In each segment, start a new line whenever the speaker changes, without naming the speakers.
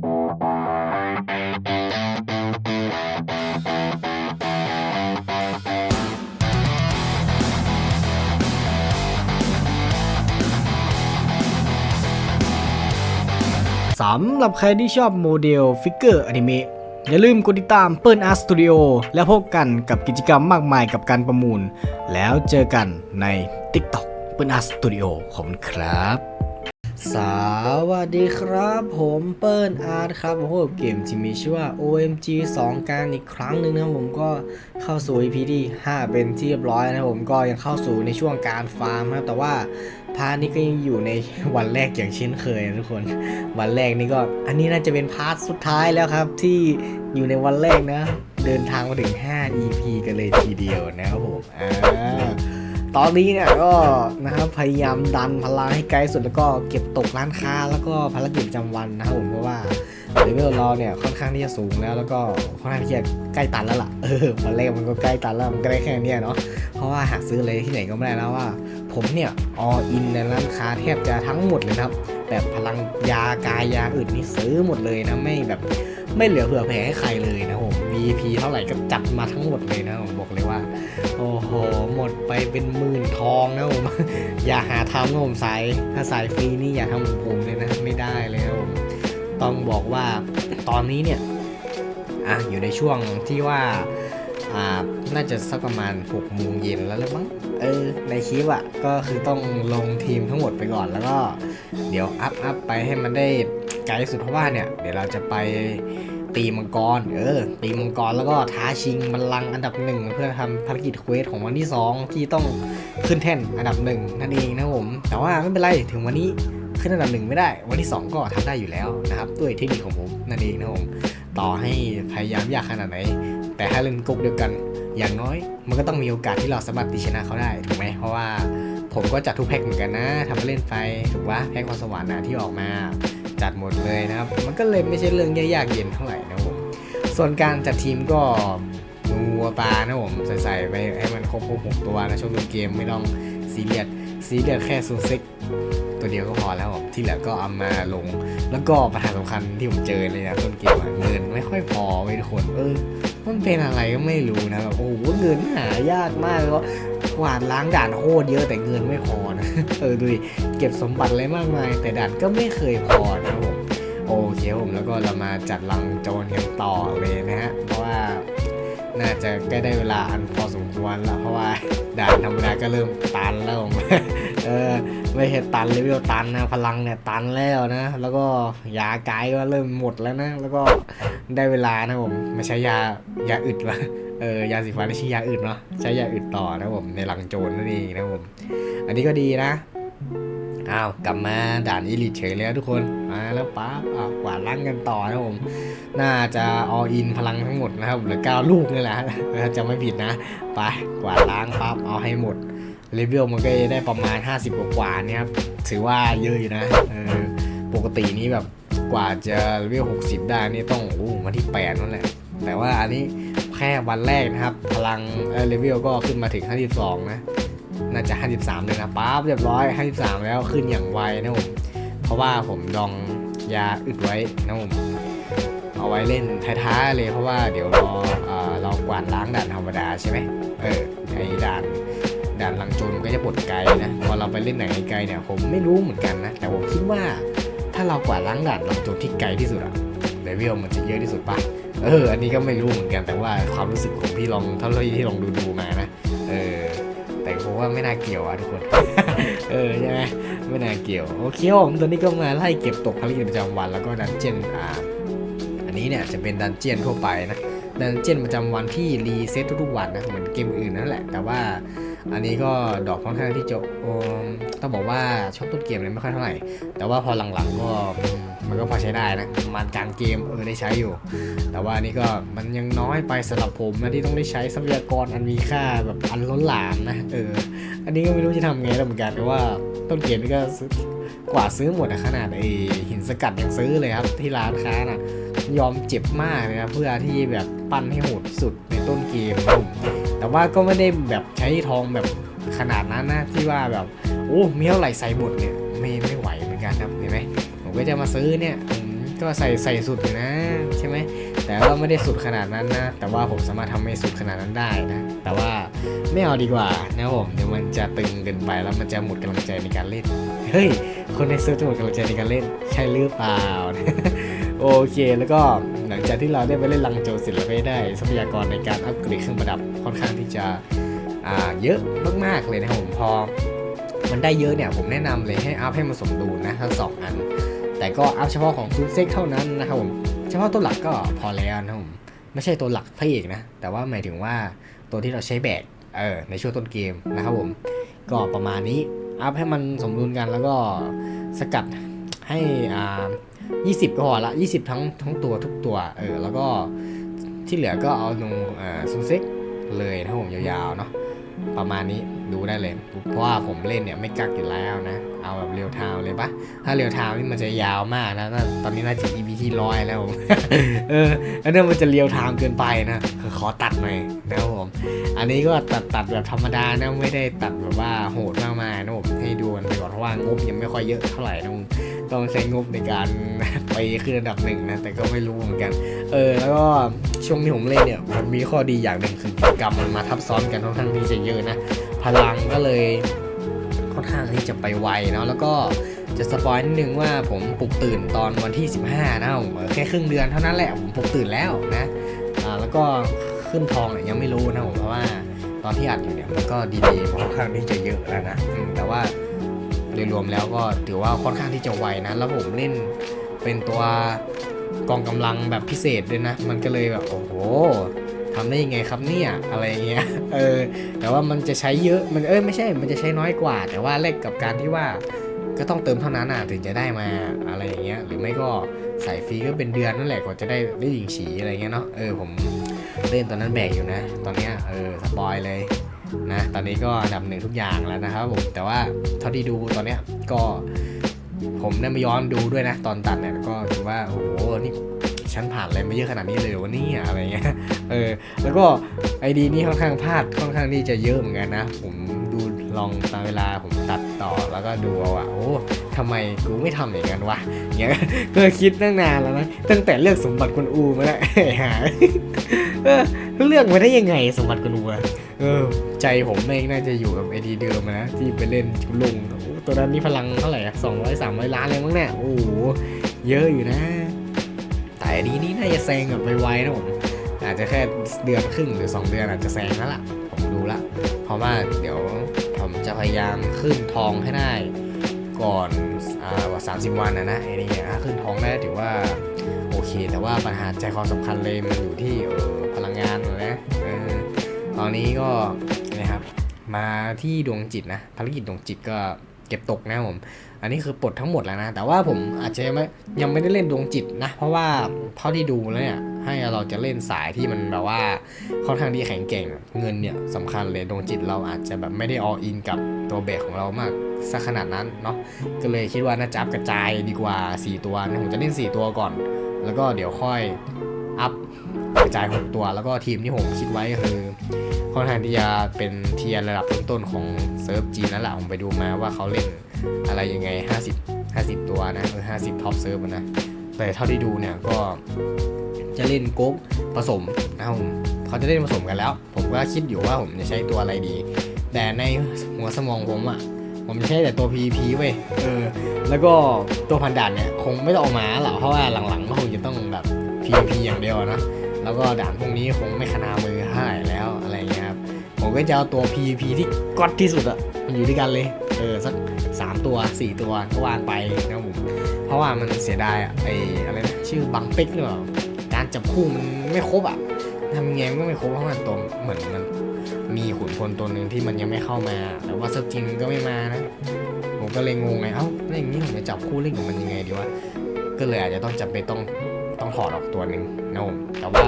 สำหรับใครที่ชอบโมเดลฟิกเกอร์อนิเมะอย่าลืมกดติดตามเปิ้ลอาร์สตูดิโอแล้วพบกันกับกิจกรรมมากมายกับการประมูล แล้วเจอกันใน TikTok เปิ้ลอาร์สตูดิโอขอบคุณครับ สวัสดีครับผมเปิ้ลอาร์ตครับผมพบกับเกมที่มีชื่อว่า OMG 2 การอีกครั้งหนึ่งนะผมก็เข้าสู่ EP ที่5เป็นที่เรียบร้อยนะผมก็ยังเข้าสู่ในช่วงการฟาร์มนะครับแต่ว่าพาร์ทนี้ก็ยังอยู่ในวันแรกอย่างเช่นเคยนะทุกคน วันแรกนี่ก็อันนี้น่าจะเป็นพาร์ทสุดท้ายแล้วครับที่อยู่ในวันแรกนะ เดินทางมาถึง 5 EP กันเลยทีเดียวนะครับผมอ่า ตอนนี้เนี่ยก็นะครับพยายามดันพลังให้ไกลสุดแล้วก็เก็บตกร้านค้าแล้วก็ภารกิจประจำวันนะครับผมเพราะว่าเลเวลเราเนี่ยค่อนข้างที่จะสูงแล้วแล้วก็ค่อนข้างที่จะใกล้ตันแล้วล่ะเออวันแรกมันก็ใกล้ตันแล้วมันก็ได้แค่นี้เนาะเพราะว่าหาซื้ออะไรที่ไหนก็ไม่ได้แล้วว่า ผมเนี่ยออินในร้านค้าแทบจะทั้งหมดเลยครับแบบพลังยากายยาอื่นนี่ซื้อหมดเลยนะไม่แบบไม่เหลือเผื่อแผ่ให้ใครเลยนะผม VP เท่าไหร่ก็จัดมาทั้งหมดเลยนะผมบอกเลยว่า โห หมดไปเป็นหมื่นทองนะผม อย่าหาทำนะผมสาย ถ้าสายฟรีนี่อย่าทำเหมือนผมเลยนะ ไม่ได้เลยผม ต้องบอกว่าตอนนี้เนี่ย อะ อยู่ในช่วงที่ว่า อ่า น่าจะสักประมาณ6โมงเย็นแล้วหรือมั้ง เออ ในคลิปอะ ก็คือต้องลงทีมทั้งหมดไปก่อน แล้วก็ เดี๋ยวอัพอัพไปให้มันได้ไกลสุดเพราะว่าเนี่ย เดี๋ยวเราจะไป ตีมังกร เออ ตีมังกรแล้วก็ท้าชิงบัลลังก์อันดับหนึ่งเพื่อทำภารกิจเควสของวันที่ 2 ที่ต้องขึ้นแท่นอันดับหนึ่งนั่นเองนะครับผม แต่ว่าไม่เป็นไรถึงวันนี้ขึ้นอันดับหนึ่งไม่ได้ วันที่ 2 ก็ทำได้อยู่แล้วนะครับ ด้วยเทคนิคของผมนั่นเองนะครับผมต่อให้พยายามยากขนาดไหน แต่ถ้าเล่นกรุ๊ปเดียวกันอย่างน้อย มันก็ต้องมีโอกาสที่เราสามารถตีชนะเขาได้ถูกไหมเพราะว่าผมก็จัดทุกแพ็กเหมือนกันนะทำมาเล่นไปถูกปะแพ็กความสวรรค์นะที่ออกมา จัดหมดเลยนะครับ มันก็เลยไม่ใช่เรื่องยากเย็นเท่าไหร่นะผมส่วนการจัดทีมก็งัวปลานะผมใส่ๆไปให้มันครบครบหกตัวนะช่วงต้นเกมไม่ต้องซีเรียสซีเรียสแค่ซูซิกตัวเดียวก็พอแล้วผมที่เหลือก็เอามาลง แล้วก็ปัญหาสำคัญที่ผมเจอเลยนะต้นเกมเงินไม่ค่อยพอเว้ยทุกคนเออมันเป็นอะไรก็ไม่รู้นะแบบโอ้โหเงินหายากมากเลยก็ก วาดล้างด่านโคตรเยอะแต่เงินไม่พอนะ เออดูเก็บสมบัติอะไรมากมาย แต่ด่านก็ไม่เคยพอนะผมโอเคผมแล้วก็เรามาจัดลังโจรกันต่อเลยนะฮะ เพราะว่าน่าจะใกล้ได้เวลาอันพอสมควรแล้วเพราะว่าด่านธรรมดาก็เริ่มตันแล้วผมเออไม่ใช่ตันเลเวลตันนะพลังเนี่ยตันแล้วนะ แล้วก็ยากายก็เริ่มหมดแล้วนะ แล้วก็ได้เวลานะผมไม่ใช้ยายาอึดละ เออยาสีฟันไม่ใช่ยาอึดเนาะใช้ยาอึดต่อนะผมในหลังโจรนั่นเองนะผมอันนี้ก็ดีนะอ้าวกลับมาด่านอีลิทเฉยแล้วทุกคนมาแล้วปั๊บอ้าวกวาดล้างกันต่อนะผมน่าจะออินพลังทั้งหมดนะครับเหลือ9ลูกนี่แหละจะไม่ผิดนะไปกวาดล้างปั๊บเอาให้หมดเลเวลมันก็ได้ประมาณ 50กว่ากว่าเนี่ยครับถือว่าเยอะอยู่นะเออปกตินี้แบบกว่าจะเลเวล60 ได้นี่ต้องโอ้มาที่8นั่นแหละแต่ว่าอันนี้ แค่วันแรกนะครับ พลังเออเลเวลก็ขึ้นมาถึง 52 นะ น่าจะ 53 เลยนะปั๊บเรียบร้อย 53 แล้วขึ้นอย่างไวนะผม เพราะว่าผมดองยาอึดไว้นะผม เอาไว้เล่นท้ายๆเลยเพราะว่าเดี๋ยวรอเอ่อเรากวาดล้างด่านธรรมดาใช่ไหมเออไอ้ด่านด่านลังโจรมันก็จะปลดไกลนะพอเราไปเล่นไหนไกลเนี่ยผมไม่รู้เหมือนกันนะ แต่ผมคิดว่าถ้าเรากวาดล้างด่านลังโจรที่ไกลที่สุดอะเลเวลมันจะเยอะที่สุดปะ เออ อันนี้ก็ไม่รู้เหมือนกันแต่ว่าความรู้สึกผมที่ลองเท่าที่ลองดูดูมานะ เออ แต่ผมว่าไม่น่าเกี่ยวอะทุกคน เออใช่ไหมไม่น่าเกี่ยว โอเคผมตอนนี้ก็มาไล่เก็บตกภารกิจประจำวันแล้วก็ดันเจียนอ่า อันนี้เนี่ยจะเป็นดันเจียนทั่วไปนะ ดันเจียนประจำวันที่รีเซ็ตทุกๆวันนะเหมือนเกมอื่นนั่นแหละ แต่ว่า อันนี้ก็ดอกค่อนข้างที่จะต้องบอกว่าช่วงต้นเกมเนี่ยไม่ค่อยเท่าไหร่ แต่ว่าพอหลังๆก็มันก็พอใช้ได้นะประมาณกลางเกมเออได้ใช้อยู่ แต่ว่านี่ก็มันยังน้อยไปสำหรับผมนะที่ต้องได้ใช้ทรัพยากรอันมีค่าแบบอันล้นหลามนะเออ อันนี้ก็ไม่รู้จะทำไงแล้วเหมือนกันเพราะว่าต้นเกมนี่ก็กว่าซื้อหมดอะขนาดไอหินสกัดยังซื้อเลยครับที่ร้านค้าน่ะ ยอมเจ็บมากเลยนะเพื่อที่แบบปั้นให้โหดที่สุดในต้นเกมนะผมแต่ว่าก็ไม่ได้แบบใช้ทองแบบขนาดนั้นนะที่ว่าแบบโอ้มีเท่าไหร่ใส่หมดเนี่ยไม่ไม่ไหวเหมือนกันครับเห็นไหมผมก็จะมาซื้อเนี่ยก็ใส่ใส่สุดอยู่นะใช่ไหมแต่ว่าไม่ได้สุดขนาดนั้นนะแต่ว่าผมสามารถทำให้สุดขนาดนั้นได้นะแต่ว่าไม่เอาดีกว่านะผมเดี๋ยวมันจะตึงเกินไปแล้วมันจะหมดกำลังใจในการเล่นเฮ้ยคนในเซิร์ฟจะหมดกำลังใจในการเล่นใช่หรือเปล่า โอเค แล้วก็หลังจากที่เราได้ไปเล่นลังโจรเสร็จเราก็ได้ทรัพยากรในการอัปเกรดเครื่องประดับค่อนข้างที่จะเยอะมากๆเลยนะครับผมพอมันได้เยอะเนี่ยผมแนะนำเลยให้อัพให้มันสมดุลนะทั้งสองอัน แต่ก็อัพเฉพาะของซูเซ็กเท่านั้นนะครับผมเฉพาะตัวหลักก็พอแล้วนะครับผมไม่ใช่ตัวหลักพระเอกนะ แต่ว่าหมายถึงว่าตัวที่เราใช้แบกเออในช่วงต้นเกมนะครับผมก็ประมาณนี้อัพให้มันสมดุลกันแล้วก็สกัดให้อ่า 20 ก็พอละ 20 ทั้งทั้งตัวทุกตัว เออ แล้วก็ที่เหลือก็เอาลงอ่าซูเซ็กเลยนะครับผมยาวๆเนาะประมาณนี้ ดูได้เลย เพราะว่าผมเล่นเนี่ยไม่กักอยู่แล้วนะ เอาแบบเรียวทม์เลยปะถ้าเรียวทม์นี่มันจะยาวมากนะน่าตอนนี้น่าจะ EP ที่ร้อยแล้วผมเอออันนั้มันจะเรียวทม์เกินไปนะขอตัดหน่อยนะครับผม อันนี้ก็ตัดตัดแบบธรรมดานะไม่ได้ตัดแบบว่าโหดมากมายนะผมให้ดูกันไปก่อนเพราะว่างบยังไม่ค่อยเยอะเท่าไหร่นะต้องใช้งบในการไปขึ้นอันดับหนึ่งนะแต่ก็ไม่รู้เหมือนกัน เออแล้วก็ช่วงที่ผมเล่นเนี่ยมันมีข้อดีอย่างหนึ่งคือกิจกรรมมันมาทับซ้อนกันค่อนข้างที่จะเยอะนะพลังก็เลยค่อนข้างที่จะไปไวเนาะแล้วก็จะสปอยนิดนึงว่าผมปลุกตื่นตอนวันที่ 15 นะผมแค่ครึ่งเดือนเท่านั้นแหละผมปลุกตื่นแล้วนะอ่าแล้วก็ขึ้นทองเนี่ยยังไม่รู้นะผมเพราะว่าตอนที่อัดอยู่เนี่ยมันก็ดีๆค่อนข้างที่จะเยอะแล้วนะแต่ว่าโดยรวมแล้วก็ถือว่าค่อนข้างที่จะไวนะแล้วผมเล่นเป็นตัวกองกำลังแบบพิเศษด้วยนะ มันก็เลยแบบโอ้โห ทำได้ยังไงครับเนี่ยอะไรเงี้ยเออแต่ว่ามันจะใช้เยอะมันเอ้ยไม่ใช่ มันจะใช้น้อยกว่า แต่ว่าแลกกับการที่ว่าก็ต้องเติมเท่านั้นอะถึงจะได้มาอะไรอย่างเงี้ยหรือไม่ก็ใส่ฟรีก็เป็นเดือนนั่นแหละกว่าจะได้ได้ยิงฉีอะไรเงี้ยเนาะเออผมเล่นตอนนั้นแบกอยู่นะ ตอนเนี้ยเออสปอยเลยนะตอนนี้ก็อันดับหนึ่งทุกอย่างแล้วนะครับผมแต่ว่าเท่าที่ดูตอนเนี้ยก็ผมได้มาย้อนดูด้วยนะตอนตัดเนี่ยก็ถือว่าโอ้โหนี่ ฉันผ่านอะไรมาเยอะขนาดนี้เลยวะเนี่ยอะไรเงี้ยเออแล้วก็ไอดีนี่ค่อนข้างพลาดค่อนข้างที่จะเยอะเหมือนกันนะ ผมดูลองตามเวลาผมตัดต่อแล้วก็ดูเอาโอ้ทำไมกูไม่ทำอย่างนั้นวะเงี้ยก็คิดตั้งนานแล้วนะตั้งแต่เลือกสมบัติกวนอูมาแล้วหาเออเลือกมาได้ยังไงสมบัติกวนอูอะเออ ใจผมเองน่าจะอยู่กับไอดีเดิมนะที่ไปเล่นชุลุงตัวนั้นนี่พลังเท่าไหร่อะสองร้อยสามร้อยล้านเลยมั้งเนี่ยโอ้โหเยอะอยู่นะ แต่ไอดีนี่น่าจะแซงแบบไวๆนะผมอาจจะแค่เดือนครึ่งหรือ 2 เดือนอาจจะแซงแล้วล่ะ ผมดูละ เพราะว่าเดี๋ยวผมจะพยายามขึ้นทองให้ได้ก่อนอ่าว่า30วันนะนะไอ้นี่ถ้าขึ้นทองได้ถือว่าโอเค แต่ว่าปัญหาใจความสำคัญเลยมันอยู่ที่พลังงานนะตอนนี้ก็นะครับมาที่ดวงจิตนะภารกิจดวงจิตก็ เก็บตกนะผม อันนี้คือปลดทั้งหมดแล้วนะ แต่ว่าผมอาจจะยังไม่ยังไม่ได้เล่นดวงจิตนะ เพราะว่าเท่าที่ดูแล้วเนี่ย ให้เราจะเล่นสายที่มันแบบว่าค่อนข้างที่แข็งแกร่ง เงินเนี่ยสำคัญเลยดวงจิตเราอาจจะแบบไม่ได้ออินกับตัวเบรกของเรามากสักขนาดนั้นเนาะ ก็เลยคิดว่าน่าจะอัพกระจายดีกว่า 4 ตัวนะผมจะเล่น 4 ตัวก่อน แล้วก็เดี๋ยวค่อยอัพกระจาย 6 ตัว แล้วก็ทีมที่ผมคิดไว้คือ ค่อนข้างที่จะเป็นเทียร์ระดับต้นๆของเซิร์ฟจีนนั่นแหละผมไปดูมาว่าเขาเล่นอะไรยังไง 50 50 ตัวนะเออ50ท็อปเซิร์ฟนะแต่เท่าที่ดูเนี่ยก็จะเล่นโก๊กผสมนะครับผมเขาจะเล่นผสมกันแล้ว ผมก็คิดอยู่ว่าผมจะใช้ตัวอะไรดี แต่ในหัวสมองผมอะ่ะผมจะใช้แต่ตัว PVP เว้ยเออแล้วก็ตัวพันด่านเนี่ยคงไม่ต้องออกมาหรอกเพราะว่าหลังๆก็คงจะต้องแบบ PVP อย่างเดียวนะแล้วก็ด่านพวกนี้คงไม่ขนามือ ผมก็จะเอาตัว PVP ที่ก๊อตที่สุดอะมันอยู่ด้วยกันเลย เออ สัก 3 ตัว 4 ตัวก็วางไปนะผมเพราะว่ามันเสียดายอะไออะไรนะชื่อบังเป็กหรือเปล่าการจับคู่มันไม่ครบอะทำไงก็ไม่ครบเพราะมันตรงเหมือนมันมีขุนพลตัวหนึ่งที่มันยังไม่เข้ามา แต่ว่าสกินก็ไม่มานะ ผมก็เลยงงไงเอ้าแล้วอย่างนี้ผมจะจับคู่เล่นกับมันยังไงดีวะก็เลยอาจจะต้องจับไปต้องต้องถอดออกตัวหนึ่งนะผมแต่ว่า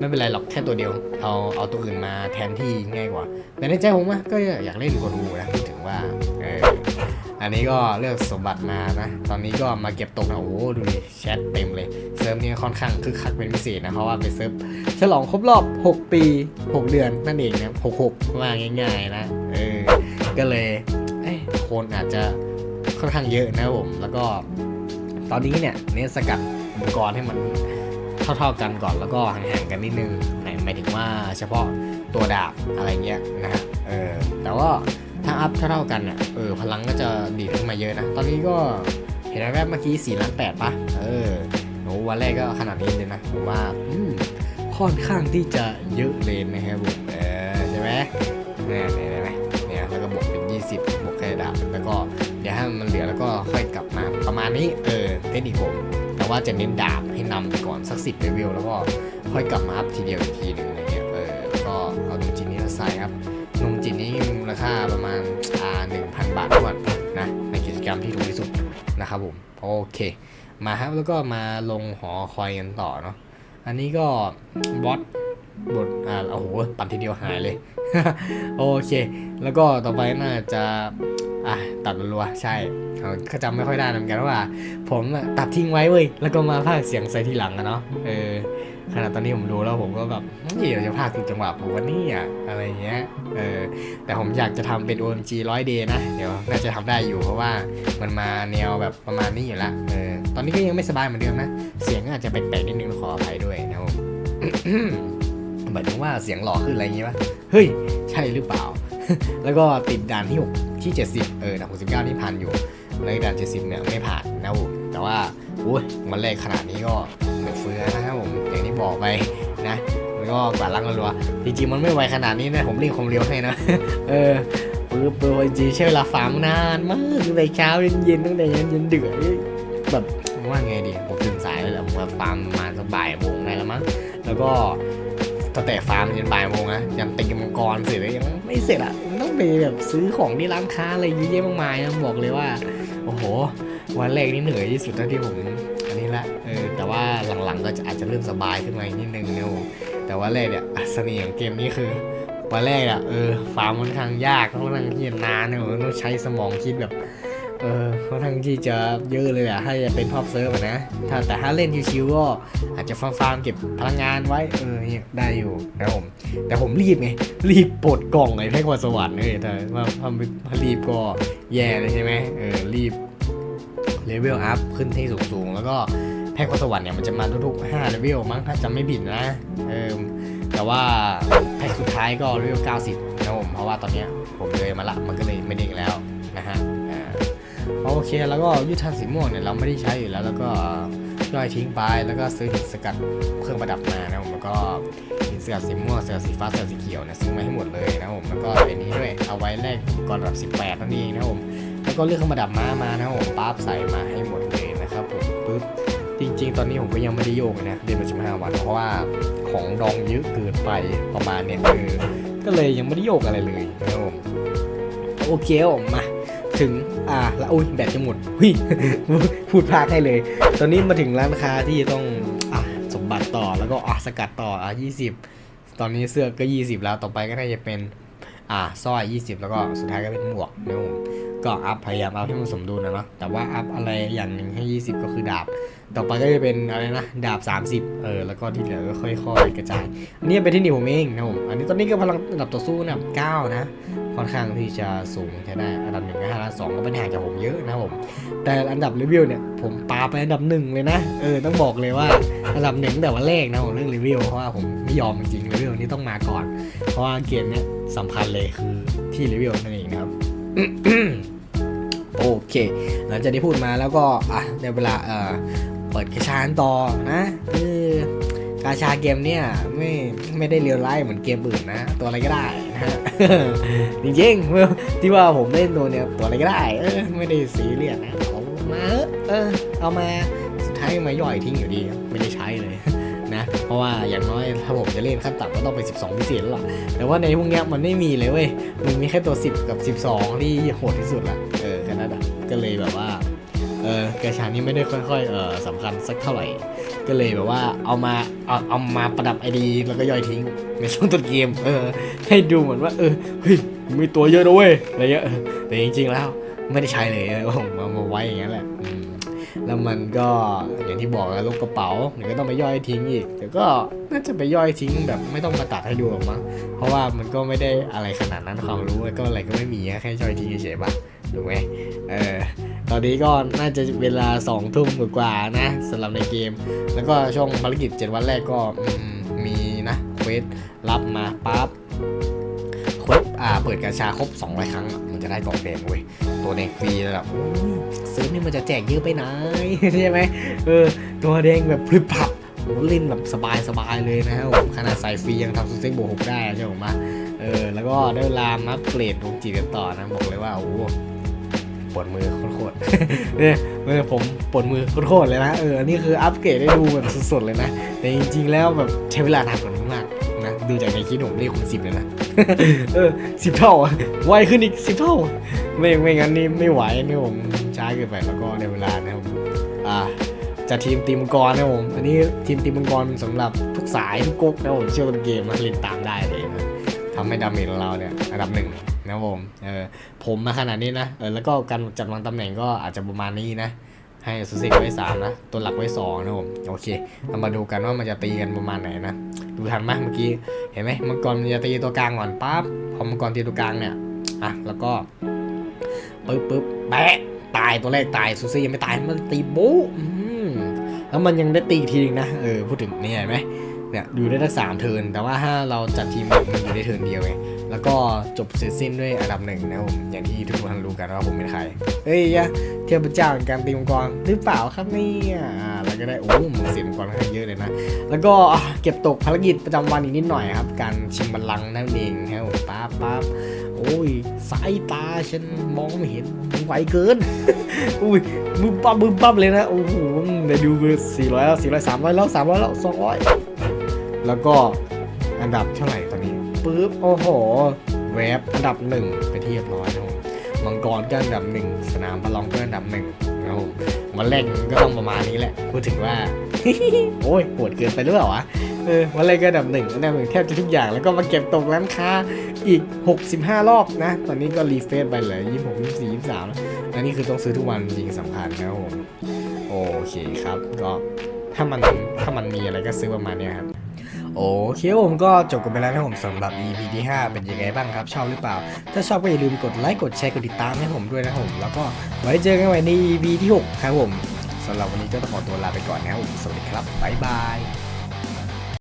ไม่เป็นไรหรอกแค่ตัวเดียว เอาเอาตัวอื่นมาแทนที่ง่ายกว่า แต่ในใจผมอะก็อยากเล่นกว่าดูนะถึงว่าเอออันนี้ก็เลือกสมบัติมานะ ตอนนี้ก็มาเก็บตกนะโอ้ดูดิแชทเต็มเลย เซิร์ฟนี้ค่อนข้างคึกคักเป็นพิเศษนะเพราะว่าเป็นเซิร์ฟฉลองครบรอบ 6 ปี 6 เดือนนั่นเองนะ66ว่าง่าย ๆ นะเออก็เลยเอ้ยคนอาจจะค่อนข้างเยอะนะผม แล้วก็ตอนนี้เนี่ยเน้นสกัดอุปกรณ์ให้มัน เท่าๆกันก่อนแล้วก็ห่างๆกันนิดนึงหมายถึงว่าเฉพาะตัวดาบอะไรเงี้ยนะฮะเออแต่ว่าถ้าอัพเท่าๆกันเนี่ยเออพลังก็จะดีขึ้นมาเยอะนะ ตอนนี้ก็เห็นแวบเมื่อกี้4ล้าน8ปะเออโหวันแรกก็ขนาดนี้เลยนะผมว่าอืมค่อนข้างที่จะเยอะเลยนะครับผมเออใช่ไหมเนี่ยเนี่ยเนไหมเนี่ยแล้วก็บวกเป็น 20บวกแค่ดาบแล้วก็ เดี๋ยวให้มันเหลือแล้วก็ค่อยกลับมาประมาณนี้เออเทคนิคผมแต่ว่าจะเน้นดาบให้นำไปก่อนสักสิบเลเวลแล้วก็ค่อยกลับมาอัพทีเดียวอีกทีหนึ่งอะไรเงี้ยเออแล้วก็เอานมจีนนี้มาใส่ครับนมจีนนี้มูลค่าประมาณอ่าหนึ่งพันบาททวนนะในกิจกรรมที่ถูกที่สุดนะครับผมโอเค มาครับแล้วก็มาลงหอคอยกันต่อเนาะอันนี้ก็บอส บทอ่าโอ้โหปั่นทีเดียวหายเลย โอเค แล้วก็ต่อไปน่าจะอะตัดรัวใช่เขาเขาจำไม่ค่อยได้เหมือนกันว่า ผมตัดทิ้งไว้เว้ยแล้วก็มาพากย์เสียงใส่ทีหลังอะเนาะเออขนาดตอนนี้ผมดูแล้วผมก็แบบเดี๋ยวจะพากถูกจังหวะผมวันนี้อะอะไรเงี้ยเออแต่ผมอยากจะทำเป็น OMG ร้อยเดนะเดี๋ยวน่าจะทำได้อยู่เพราะว่ามันมาแนวแบบประมาณนี้อยู่ละเออตอนนี้ก็ยังไม่สบายเหมือนเดิมนะ เสียงก็อาจจะแปลกๆนิดนึงขออภัยด้วยนะครับผม หมายถึงว่าเสียงหล่อขึ้นอะไรอย่างงี้ปะเฮ้ย ใช่หรือเปล่า แล้วก็ติดด่านที่หกที่ 70 เออด่าน69นี่ผ่านอยู่แล้วด่าน70 เนี่ยไม่ผ่านนะครับผมแต่ว่าอุ้ยมันแรกขนาดนี้ก็เหลือเฟือนะครับผมอย่างที่บอกไปนะแล้วก็กวาดล้างรัวจริงๆมันไม่ไวขนาดนี้นะผมเร่งความเร็วให้นะเออปื๊บปื๊บจริงใช้เวลาฟาร์มนานมากตั้งแต่เช้าเย็นๆตั้งแต่เย็นเย็นเดือดแบบว่าไงดีผมตื่นสายเลยแหละผมมาฟาร์มมาสบ่ายโมงได้แล้วมั้งแล้วก็ ตั้งแต่ฟาร์มยันบ่ายโมงนะยันตีมังกรเสร็จแล้วยังไม่เสร็จอะมันต้องไปแบบซื้อของที่ร้านค้าอะไรเยอะแยะมากมายนะบอกเลยว่า โอ้โห วันแรกนี่เหนื่อยที่สุดเท่าที่ผมอันนี้ละเออแต่ว่าหลังๆก็จะอาจจะเริ่มสบายขึ้นมาอีกนิดนึงนะผมแต่ว่าแรกเนี่ยอัศนีของเกมนี้คือวันแรกอะเออฟาร์มค่อนข้างยากค่อนข้างที่จะนานเนะต้องใช้สมองคิดแบบ เออค่อนข้างที่จะเยอะเลยอะถ้าจะเป็นท็อปเซิร์ฟนะถ้าแต่ถ้าเล่นชิวๆก็อาจจะฟาร์มๆเก็บพลังงานไว้เออเนี่ยได้อยู่นะผมแต่ผมรีบไงรีบปลดกล่องไอ้แพ็กวสวรรค์เลยแต่ว่าพอรีบก็แย่เลยใช่ไหมเออรีบเลเวลอัพขึ้นที่สูงๆ แล้วก็แพ็กพสวรรค์เนี่ยมันจะมาทุกๆ5เลเวลมั้งถ้าจำไม่ผิดนะเออแต่ว่าแพ็กสุดท้ายก็เลเวล90นะผมเพราะว่าตอนเนี้ยผมเลยมาละมันก็เลยไม่เด้งแล้วนะฮะ โอเค แล้วก็ยุทธันสีม่วงเนี่ยเราไม่ได้ใช้อยู่แล้วแล้วก็ย่อยทิ้งไปแล้วก็ซื้อหินสกัดเครื่องประดับมานะผมแล้วก็หินสกัดสีม่วงสกัดสีฟ้าสกัดสีเขียวเนี่ยซื้อมาให้หมดเลยนะผมแล้วก็อันนี้ด้วยเอาไว้แลกก่อนระดับ 18นั่นเองนะผมแล้วก็เลือกเครื่องประดับม้ามานะผมปั๊บใส่มาให้หมดเลยนะครับผมปึ๊บจริงๆ ตอนนี้ผมก็ยังไม่ได้โยกนะเดือนประชุมห้าวัน เพราะว่าของดองเยอะเกินไปประมาณเนี่ยเออก็เลยยังไม่ได้โยกอะไรเลยนะผมโอเคผมมา ถึงอ่าแล้วอุ้ยแบตจะหมดหุยพูดพลาดให้เลย ตอนนี้มาถึงร้านค้าที่ต้องอะสมบัติต่อแล้วก็อะสกัดต่ออะ20ตอนนี้เสื้อก็20แล้วต่อไปก็น่าจะเป็นอ่าสร้อย20แล้วก็สุดท้ายก็เป็นหมวกนะครับผม ก็อัพพยายามอัพให้มันสมดุลนะเนาะแต่ว่าอัพอะไรอย่างหนึ่งให้ 20 ก็คือดาบ ต่อไปก็จะเป็นอะไรนะดาบ 30 เออแล้วก็ที่เหลือก็ค่อยๆกระจาย อันนี้เป็นที่นี่ผมเองนะผมอันนี้ตอนนี้ก็พลังระดับต่อสู้นะ9นะค่อนข้างที่จะสูงใช้ได้อันดับหนึ่งนะฮะอันดับสองก็เป็นห่างจากผมเยอะนะผมแต่อันดับรีวิวเนี่ยผมปาไปอันดับหนึ่งเลยนะเออต้องบอกเลยว่าอันดับหนึ่งแต่ว่าแรกนะผมเรื่องรีวิวเพราะว่าผมไม่ยอมจริงๆรีวิวนี้ต้องมาก่อน เพราะว่าเกมเนี้ยสำคัญเลยคือที่รีวิวนั่นเองนะครับ โอเค หลังจากที่พูดมาแล้วก็อะในเวลาเอ่อเปิดกระชานต่อนะคือกาชาเกมเนี่ยไม่ไม่ได้เลียวไล่เหมือนเกมอื่นนะ ตัวอะไรก็ได้นะฮะจริงๆที่ว่าผมเล่นตัวเนี่ยตัวอะไรก็ได้เออไม่ได้ซีเรียสนะเอามาเออเอามาสุดท้ายมาย่อยทิ้งอยู่ดีไม่ได้ใช้เลยนะเพราะว่าอย่างน้อยถ้าผมจะเล่นขั้นต่ำก็ต้องเป็น12พิเศษแล้วล่ะแต่ว่าในพวกเนี้ยมันไม่มีเลยเว้ยมันมีแค่ตัว 10 กับ 12 ที่โหดที่สุดละเออ ก็เลยแบบว่าเออกระชานี้ไม่ได้ค่อยๆเออสำคัญสักเท่าไหร่ ก็เลยแบบว่าเอามาเอาเอามาประดับไอดีแล้วก็ย่อยทิ้งในช่วงต้นเกมเออให้ดูเหมือนว่าเออเฮ้ยมีตัวเยอะนะเว้ยอะไรเงี้ยแต่จริงๆแล้วไม่ได้ใช้เลยผมเอามาไว้อย่างนั้นแหละแล้วมันก็อย่างที่บอกอะลูกกระเป๋าเดี๋ยวก็ต้องไปย่อยทิ้งอีกแต่ก็น่าจะไปย่อยทิ้งแบบไม่ต้องมาตัดให้ดูหรอกมั้งเพราะว่ามันก็ไม่ได้อะไรขนาดนั้นความรู้ก็อะไรก็ไม่มีแค่ย่อยทิ้งเฉยๆป่ะ ถูกไหมเออตอนนี้ก็น่าจะเวลา2องทุ่มกว่านะสำหรับในเกม แล้วก็ช่วงภารกิจ 7 วันแรกก็มีนะเควสรับมาปั๊บเควสอ่าเปิดกาชาครบ 200 ครั้ง มันจะได้กล่องแดงเว้ย ตัวแดงฟรีแล้วแบบซื้อนี่มันจะแจกเยอะไปไหนใช่ไหมเออ ตัวแดงแบบพลึบพับโหเล่นแบบสบายสบายๆเลยนะครับผมขนาดใส่ฟรียังทำซูเซ็กโบกหกได้ใช่ไหมเออแล้วก็ได้เวลามาอัปเกรดดวงจิตกันต่อนะบอกเลยว่าโอ้โห ปวดมือโคตรๆเนี่ยเออผมปวดมือโคตรๆเลยนะเอออันนี้คืออัปเกรดได้ดูแบบสดๆเลยนะ แต่จริงๆแล้วแบบใช้เวลานานกว่านี้มากนะดูจากในคลิปผมเรียกคุณสิบเลยนะเออสิบเท่าไวขึ้นอีกสิบเท่า ไม่ไม่งั้นนี่ไม่ไหวนี่ผมช้าเกินไปแล้วก็ในเวลานะครับผมอ่าจะทีมตีมังกรนะผมอันนี้ทีมตีมังกรสำหรับทุกสายทุกก๊กนะผมเชื่อว่าเกมมาเล่นตามได้เลยนะทำให้ดาเมจของเราเนี่ยอันดับหนึ่ง นะผมเออผมมาขนาดนี้นะเออแล้วก็การจัดวางตำแหน่งก็อาจจะประมาณนี้นะ ให้ซูซิกไว้สามนะ ตัวหลักไว้สองนะผมโอเคเรามาดูกันว่ามันจะตีกันประมาณไหนนะดูทันไหมเมื่อกี้เห็นไหมมังกรมันจะตีตัวกลางก่อนปั๊บพอมังกรตีตัวกลางเนี่ยอะแล้วก็ปึ๊บปึ๊บแปะตายตัวแรกตายซูซี่ยังไม่ตายมันตีโบ๊แล้วมันยังได้ตีอีกทีนึงนะเออพูดถึงนี่เห็นไหม เนี่ยอยู่ได้ทั้งสามเทิร์นแต่ว่าถ้าเราจัดทีมมันอยู่ได้เทิร์นเดียวไงแล้วก็จบเสร็จสิ้นด้วยอันดับหนึ่งนะครับผมอย่างที่ทุกคนรู้กันว่าผมเป็นใครเอ้ยยะเทพเจ้าแห่งการตีมังกรหรือเปล่าครับเนี่ยอ่าแล้วก็ได้โอ้มังเสียมังกรค่อนข้างเยอะเลยนะ แล้วก็เก็บตกภารกิจประจำวันอีกนิดหน่อยครับ การชิงบัลลังก์นั่นเองครับผมป๊าบป๊าบโอ้ยสายตาฉันมองไม่เห็นไวเกินอุ้ยบึ้มปั๊บบึ้มปั๊บเลยนะโอ้โหเดี๋ยวดูสี่ร้อยแล้วสี่ร้อยสามร้อยแล้วสามร้อยแล้วสองร้อย แล้วก็อันดับเท่าไหร่ตอนนี้ปึ๊บโอ้โหแวบอันดับหนึ่งไปที่เรียบร้อยนะครับผมมังกรก็อันดับหนึ่งสนามบอลลองก็อันดับหนึ่งนะครับผมวันแรกก็ต้องประมาณนี้แหละ พูดถึงว่า โอ้ยโหดเกินไปหรือเปล่าวะเออวันแรกก็อันดับหนึ่งอันดับหนึ่งแทบจะทุกอย่างแล้วก็มาเก็บตกร้านค้าอีก 65 รอบนะ ตอนนี้ก็รีเฟซไปเหลือ26 24 23แล้วอันนี้คือต้องซื้อทุกวันจริงๆสำคัญนะครับผมโอเคครับ ก็ถ้ามันถ้ามันมีอะไรก็ซื้อประมาณเนี้ยครับ โอเคผมก็จบกันไปแล้วนะผมสำหรับ EP ที่ 5 เป็นยังไงบ้างครับ ชอบหรือเปล่า ถ้าชอบก็อย่าลืมกดไลค์กดแชร์กดติดตามให้ผมด้วยนะผม แล้วก็ไว้เจอกันใหม่ใน EP ที่ 6 ครับผมสำหรับวันนี้ก็ต้องขอตัวลาไปก่อนนะครับผมสวัสดีครับบ๊ายบาย